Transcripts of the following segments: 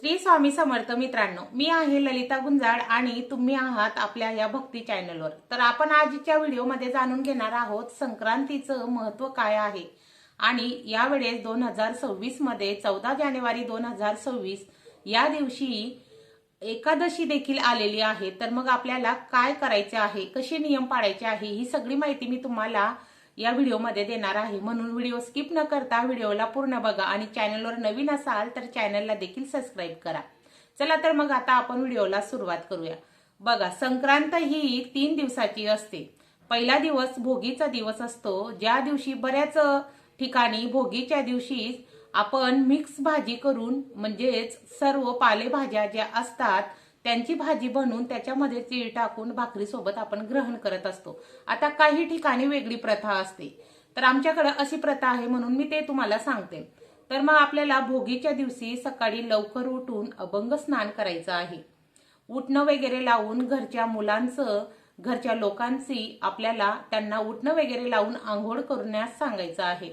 श्री स्वामी समर्थ मित्रांनो मी आहे ललिता गुंजाळ आणि तुम्ही आहात आपल्या या भक्ती चॅनलवर. तर आपण आजच्या व्हिडिओमध्ये जाणून घेणार आहोत संक्रांतीचं महत्त्व काय आहे. आणि यावेळेस दोन हजार सव्वीसमध्ये चौदा जानेवारी दोन हजार सव्वीस या दिवशी एकादशी देखील आलेली आहे. तर मग आपल्याला काय करायचे आहे कसे नियम पाळायचे आहे ही सगळी माहिती मी तुम्हाला या व्हिडिओमध्ये देणार आहे. म्हणून व्हिडिओ स्किप न करता व्हिडिओला पूर्ण बघा आणि चॅनलवर नवीन असाल तर चॅनलला देखील सबस्क्राईब करा. चला तर मग आता आपण व्हिडिओला सुरुवात करूया. बघा संक्रांत ही तीन दिवसाची असते. पहिला दिवस भोगीचा दिवस असतो. ज्या दिवशी बऱ्याच ठिकाणी भोगीच्या दिवशी आपण मिक्स भाजी करून म्हणजेच सर्व पालेभाज्या ज्या असतात त्यांची भाजी बनवून त्याच्यामध्ये तीळ टाकून भाकरीसोबत आपण ग्रहण करत असतो. आता काही ठिकाणी वेगळी प्रथा असते. तर आमच्याकडे अशी प्रथा आहे म्हणून मी ते तुम्हाला सांगते. तर मग आपल्याला भोगीच्या दिवशी सकाळी लवकर उठून अभंग स्नान करायचं आहे. उठणं वगैरे लावून घरच्या मुलांचं घरच्या लोकांची आपल्याला त्यांना उठणं वगैरे लावून आंघोळ करण्यास सांगायचं आहे.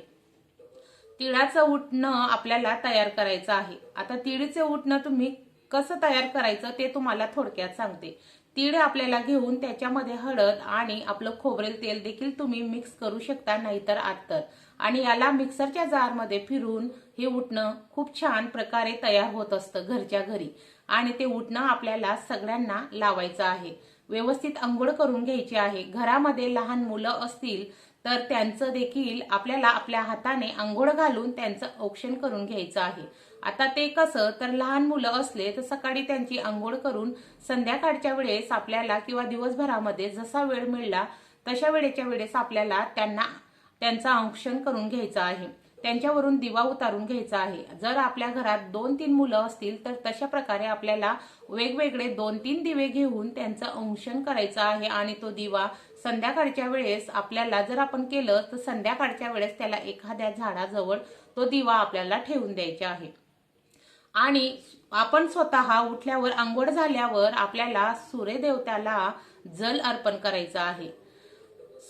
तिळाचं उठणं आपल्याला तयार करायचं आहे. आता तिळीचे उठणं तुम्ही कसं तयार करायचं ते तुम्हाला थोडक्यात सांगते. तीळ आपल्याला घेऊन त्याच्यामध्ये हळद आणि आपलं खोबरेल तेल देखील तुम्ही मिक्स करू शकता नाहीतर आत्तर. आणि याला मिक्सरच्या जारमध्ये फिरून हे उठणं खूप छान प्रकारे तयार होत असतं घरच्या घरी. आणि ते उठणं आपल्याला सगळ्यांना लावायचं आहे. व्यवस्थित आंघोळ करून घ्यायची आहे. घरामध्ये लहान मुलं असतील तर त्यांचं देखील आपल्याला आपल्या हाताने आंघोळ घालून त्यांचं औक्षण करून घ्यायचं आहे. आता ते कसं तर लहान मुलं असले तर सकाळी त्यांची आंघोळ करून संध्याकाळच्या वेळेस आपल्याला किंवा दिवसभरामध्ये जसा वेळ मिळला तशा वेळेच्या वेळेस आपल्याला त्यांना त्यांचं औक्षण करून घ्यायचं आहे. त्यांच्यावरून दिवा उतारून घ्यायचा आहे. जर आपल्या घरात दोन तीन मुलं असतील तर तशा प्रकारे आपल्याला वेगवेगळे दोन तीन दिवे घेऊन त्यांचं अंशन करायचं आहे आणि तो दिवा संध्याकाळच्या वेळेस आपल्याला जर आपण केलं तर संध्याकाळच्या वेळेस त्याला एखाद्या झाडाजवळ तो दिवा आपल्याला ठेवून द्यायचा आहे. आणि आपण स्वतः उठल्यावर आंघोळ झाल्यावर आपल्याला सूर्यदेवत्याला जल अर्पण करायचं आहे.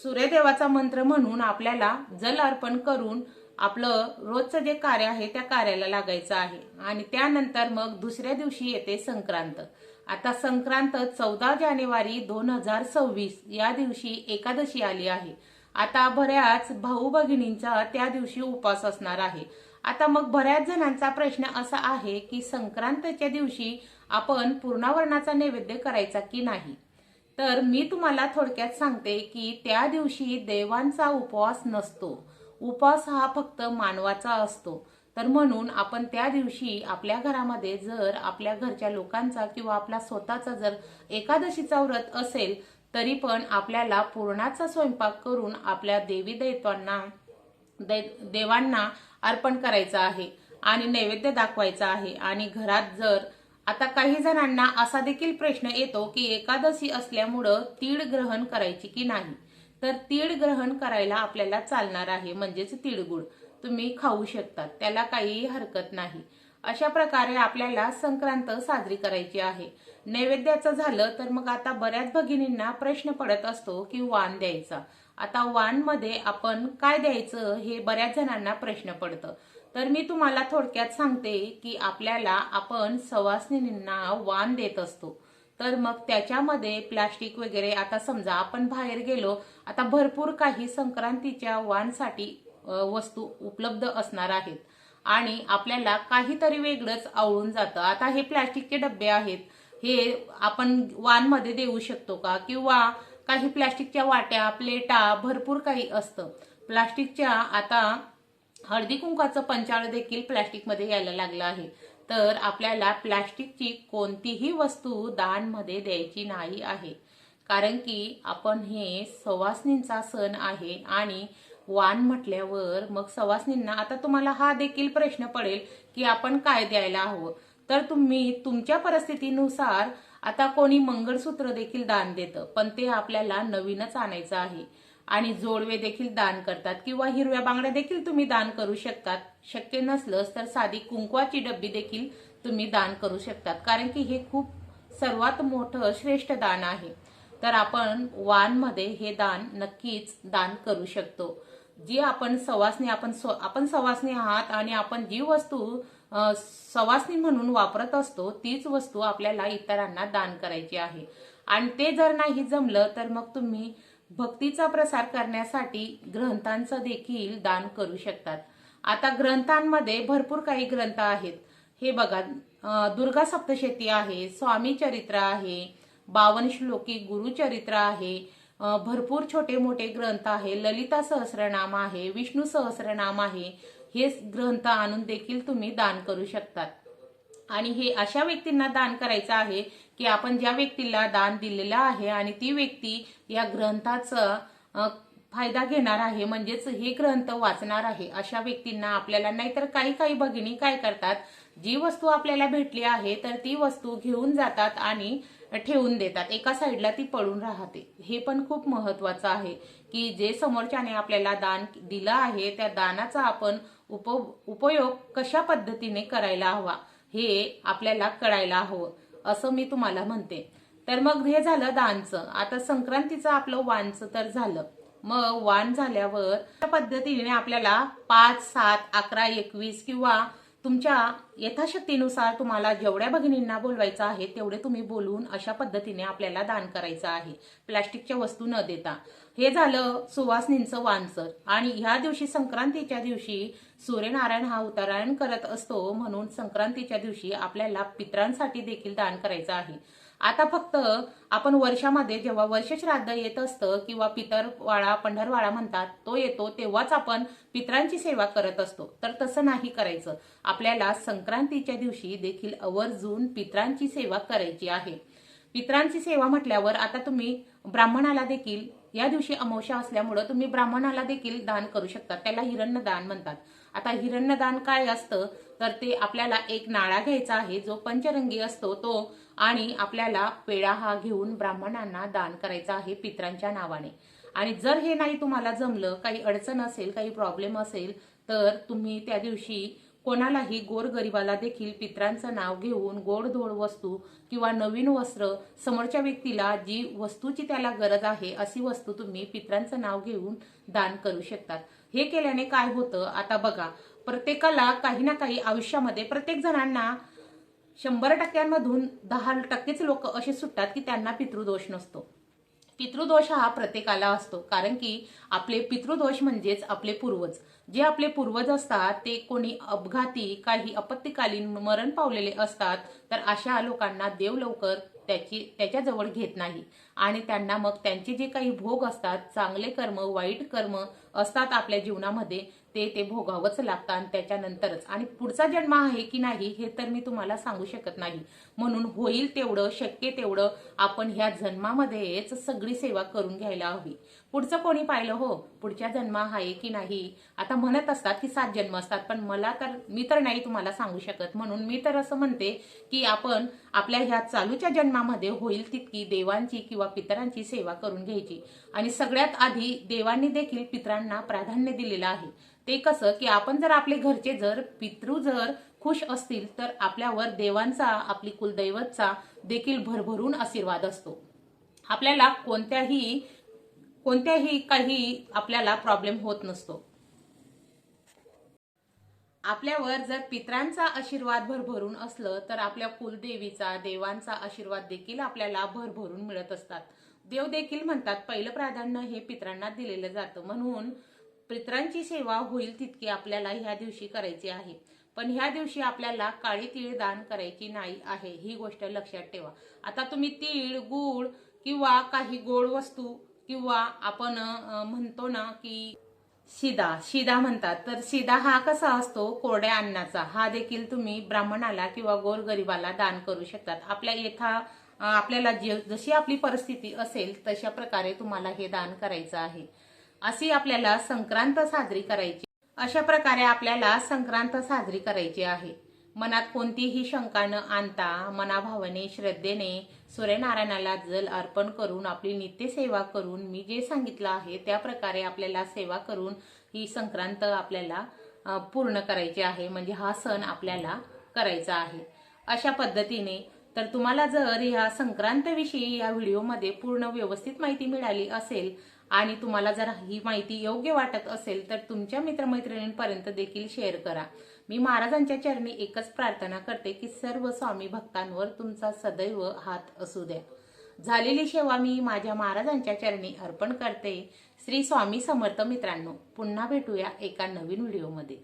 सूर्यदेवाचा मंत्र म्हणून आपल्याला जल अर्पण करून आपलं रोजचं जे कार्य आहे त्या कार्याला लागायचं आहे. आणि त्यानंतर मग दुसऱ्या दिवशी येते संक्रांत. आता संक्रांत चौदा जानेवारी दोन हजार सव्वीस या दिवशी एकादशी आली आहे. आता बऱ्याच भाऊ भगिनींचा त्या दिवशी उपास असणार आहे. आता मग बऱ्याच जणांचा प्रश्न असा आहे की संक्रांतच्या दिवशी आपण पूर्णावरणाचा नैवेद्य करायचा की नाही? तर मी तुम्हाला थोडक्यात सांगते की त्या दिवशी देवांचा उपवास नसतो. उपवास हा फक्त मानवाचा असतो. तर म्हणून आपण त्या दिवशी आपल्या घरामध्ये जर आपल्या घरच्या लोकांचा किंवा आपला स्वतःचा जर एकादशीचा व्रत असेल तरी पण आपल्याला पूर्णाचा स्वयंपाक करून आपल्या देवी दैत्वांना दै देवांना अर्पण करायचं आहे आणि नैवेद्य दाखवायचा आहे. आणि घरात जर आता काही जणांना असा देखील प्रश्न येतो की एकादशी असल्यामुळं तीळ ग्रहण करायची की नाही? तर तीळ ग्रहण करायला आपल्याला चालणार आहे म्हणजेच तिळगुळ. तुम्ही खाऊ शकतात त्याला काहीही हरकत नाही. अशा प्रकारे आपल्याला संक्रांत साजरी करायची आहे. नैवेद्याचं झालं तर मग आता बऱ्याच भगिनींना प्रश्न पडत असतो की वाण द्यायचा. आता वाणमध्ये आपण काय द्यायचं हे बऱ्याच जणांना प्रश्न पडतं. तर मी तुम्हाला थोडक्यात सांगते की आपल्याला आपण सवासनींना वाण देत असतो. तर मग त्याच्यामध्ये प्लास्टिक वगैरे आता समजा आपण बाहेर गेलो आता भरपूर काही संक्रांतीच्या वाणसाठी वस्तू उपलब्ध असणार आहेत. आणि आपल्याला काहीतरी वेगळंच आवळून जातं. आता हे प्लास्टिकचे डबे आहेत. हे आपण वानमध्ये देऊ शकतो का? किंवा काही प्लास्टिकच्या वाट्या प्लेटा भरपूर काही असतं. प्लास्टिकच्या आता हळदी कुंकाचं पंचाळ देखील प्लास्टिकमध्ये यायला लागलं आहे. तर आपल्याला प्लॅस्टिकची कोणतीही वस्तू दानमध्ये द्यायची नाही आहे. कारण की आपण हे सवासनींचा सण आहे आणि वान म्हटल्यावर मग सवासनींना आता तुम्हाला हा देखील प्रश्न पडेल की आपण काय द्यायला हवं. तर तुम्ही तुमच्या परिस्थितीनुसार आता कोणी मंगळसूत्र देखील दान देतं पण ते आपल्याला नवीनच आणायचं आहे. आणि जोडवे देखील दान करतात किंवा हिरव्या बांगड्या देखील तुम्ही दान करू शकतात. शक्य नसलंच तर साधी कुंकवाची डब्बी देखील तुम्ही दान करू शकतात. कारण की हे खूप सर्वात मोठं श्रेष्ठ दान आहे. तर आपण वानमध्ये हे दान नक्कीच दान करू शकतो. जी आपण सवासनी आपण आपण सवासनी आहात आणि आपण जी वस्तू सवासनी सवासणी म्हणून वापरत असतो तीच वस्तू आपल्याला इतरांना दान करायची आहे. आणि ते जर नाही जमलं तर मग तुम्ही भक्तीचा प्रसार करण्यासाठी ग्रंथांचं देखील दान करू शकतात. आता ग्रंथांमध्ये भरपूर काही ग्रंथ आहेत. हे बघा दुर्गा सप्तशती आहे स्वामी चरित्र आहे बावन श्लोकी गुरुचरित्र आहे भरपूर छोटे मोठे ग्रंथ आहे ललिता सहस्रनाम आहे विष्णू सहस्रनाम आहे हे ग्रंथ आणून देखील तुम्ही दान करू शकतात. आणि हे अशा व्यक्तींना दान करायचं आहे की आपण ज्या व्यक्तीला दान दिलेलं आहे आणि ती व्यक्ती या ग्रंथाचं फायदा घेणार आहे म्हणजेच हे ग्रंथ वाचणार आहे अशा व्यक्तींना आपल्याला नाहीतर काही काही भगिनी काय करतात जी वस्तू आपल्याला भेटली आहे तर ती वस्तू घेऊन जातात आणि ठेवून देतात. एका साईडला ती पडून राहते. हे पण खूप महत्वाचं आहे की जे समोरच्याने आपल्याला दान दिलं आहे त्या दानाचा आपण उप उपयोग कशा पद्धतीने करायला हवा? हे आपल्याला कळायला हवं असं मी तुम्हाला म्हणते. तर मग हे झालं दानचं. आता संक्रांतीचं आपलं वानचं तर झालं. मग वाण झाल्यावर त्या पद्धतीने आपल्याला पाच सात अकरा एकवीस किंवा तुमच्या यथाशक्तीनुसार तुम्हाला जेवढ्या भगिनींना बोलवायचं आहे तेवढे तुम्ही बोलून अशा पद्धतीने आपल्याला दान करायचं आहे. प्लास्टिकच्या वस्तू न देता. हे झालं सुवासनींचं वानसर. आणि ह्या दिवशी संक्रांतीच्या दिवशी सूर्यनारायण हा उत्तरायण करत असतो म्हणून संक्रांतीच्या दिवशी आपल्याला पित्रांसाठी देखील दान करायचं आहे. आता फक्त आपण वर्षामध्ये जेव्हा वर्ष श्राद्ध येत असतं किंवा पितरवाळा पंढरवाळा म्हणतात तो येतो तेव्हाच आपण पित्रांची सेवा करत असतो. तर तसं नाही करायचं. आपल्याला संक्रांतीच्या दिवशी देखील आवर्जून पित्रांची सेवा करायची आहे. पित्रांची सेवा म्हटल्यावर आता तुम्ही ब्राह्मणाला देखील या दिवशी अमावस्या असल्यामुळं तुम्ही ब्राह्मणाला देखील दान करू शकता त्याला हिरण्यदान म्हणतात. आता हिरण्यदान काय असतं? तर ते आपल्याला एक नाळा घ्यायचा आहे जो पंचरंगी असतो तो आणि आपल्याला पेढा हा घेऊन ब्राह्मणांना दान करायचा आहे पित्रांच्या नावाने. आणि जर हे नाही तुम्हाला जमलं काही अडचण असेल काही प्रॉब्लेम असेल तर तुम्ही त्या दिवशी कोणालाही गोरगरिबाला देखील पित्रांचं नाव घेऊन गोडधोड वस्तू किंवा नवीन वस्त्र समोरच्या व्यक्तीला जी वस्तूची त्याला गरज आहे अशी वस्तू तुम्ही पित्रांचं नाव घेऊन दान करू शकतात. हे केल्याने काय होतं? आता बघा प्रत्येकाला काही ना काही आयुष्यामध्ये प्रत्येक जणांना शंभर टक्क्यांमधून दहा टक्केच लोक असे सुटतात की त्यांना पितृदोष नसतो. पितृदोष हा प्रत्येकाला असतो. कारण की आपले पितृदोष म्हणजेच आपले पूर्वज. जे आपले पूर्वज असतात ते कोणी अपघाती काही आपत्तीकालीन मरण पावलेले असतात तर अशा लोकांना देव लवकर त्याची त्याच्याजवळ घेत नाही. आणि त्यांना मग त्यांचे जे काही भोग असतात चांगले कर्म वाईट कर्म असतात आपल्या जीवनामध्ये ते ते भोगावंच लागतं आणि त्याच्यानंतरच. आणि पुढचा जन्म आहे की नाही हे तर मी तुम्हाला सांगू शकत नाही. म्हणून होईल तेवढं शक्य तेवढं आपण ह्या जन्मामध्येच सगळी सेवा करून घ्यायला हवी. पुढचं कोणी पाहिलं? हो पुढच्या जन्म आहे की नाही? आता म्हणत असतात की सात जन्म असतात पण मला तर मी तर नाही तुम्हाला सांगू शकत. म्हणून मी तर असं म्हणते की आपण आपल्या ह्या चालूच्या जन्मामध्ये होईल तितकी देवांची किंवा पितरांची सेवा करून घ्यायची. आणि सगळ्यात आधी देवांनी देखील पितरांना प्राधान्य दिलेलं आहे. ते कसं की आपण जर आपले घरचे जर पितृ जर खुश असतील तर आपल्यावर देवांचा आपली कुलदैवतचा देखील भरभरून आशीर्वाद असतो. आपल्याला कोणत्याही कोणत्याही काही आपल्याला प्रॉब्लेम होत नसतो. आपल्यावर जर पित्रांचा आशीर्वाद भरभरून असलं तर आपल्या कुलदेवीचा देवांचा आशीर्वाद देखील आपल्याला भरभरून मिळत असतात. देव देखील म्हणतात पहिलं प्राधान्य हे पित्रांना दिलेलं जातं. म्हणून पित्रांची सेवा होईल तितकी आपल्याला ह्या दिवशी करायची आहे. पण ह्या दिवशी आपल्याला काळी तीळ दान करायची नाही आहे. ही गोष्ट लक्षात ठेवा. आता तुम्ही तीळ गूळ किंवा काही गोड वस्तू किंवा आपण म्हणतो ना की शिदा शिदा म्हणतात. तर शिदा हा कसा असतो? कोरड्या अन्नाचा. हा देखील तुम्ही ब्राह्मणाला किंवा गोरगरिबाला दान करू शकतात. आपल्या येथा आपल्याला जे जशी आपली परिस्थिती असेल तशा प्रकारे तुम्हाला हे दान करायचं आहे. अशी आपल्याला संक्रांत साजरी करायची. अशा प्रकारे आपल्याला संक्रांत साजरी करायची आहे. मनात कोणतीही शंका न आणता मनाभावाने श्रद्धेने सूर्यनारायणाला जल अर्पण करून आपली नित्यसेवा करून मी जे सांगितलं आहे त्या प्रकारे आपल्याला सेवा करून ही संक्रांत आपल्याला पूर्ण करायची आहे. म्हणजे हा सण आपल्याला करायचा आहे. अशा पद्धतीने तर तुम्हाला जर ह्या संक्रांतविषयी या व्हिडिओमध्ये पूर्ण व्यवस्थित माहिती मिळाली असेल आणि तुम्हाला जर ही माहिती योग्य वाटत असेल तर तुमच्या मित्रमैत्रिणींपर्यंत देखील शेअर करा. मी महाराजांच्या चरणी एकच प्रार्थना करते की सर्व स्वामी भक्तांवर तुमचा सदैव हात असू द्या. झालेली सेवा मी माझ्या महाराजांच्या चरणी अर्पण करते. श्री स्वामी समर्थ मित्रांनो पुन्हा भेटूया एका नवीन व्हिडिओमध्ये.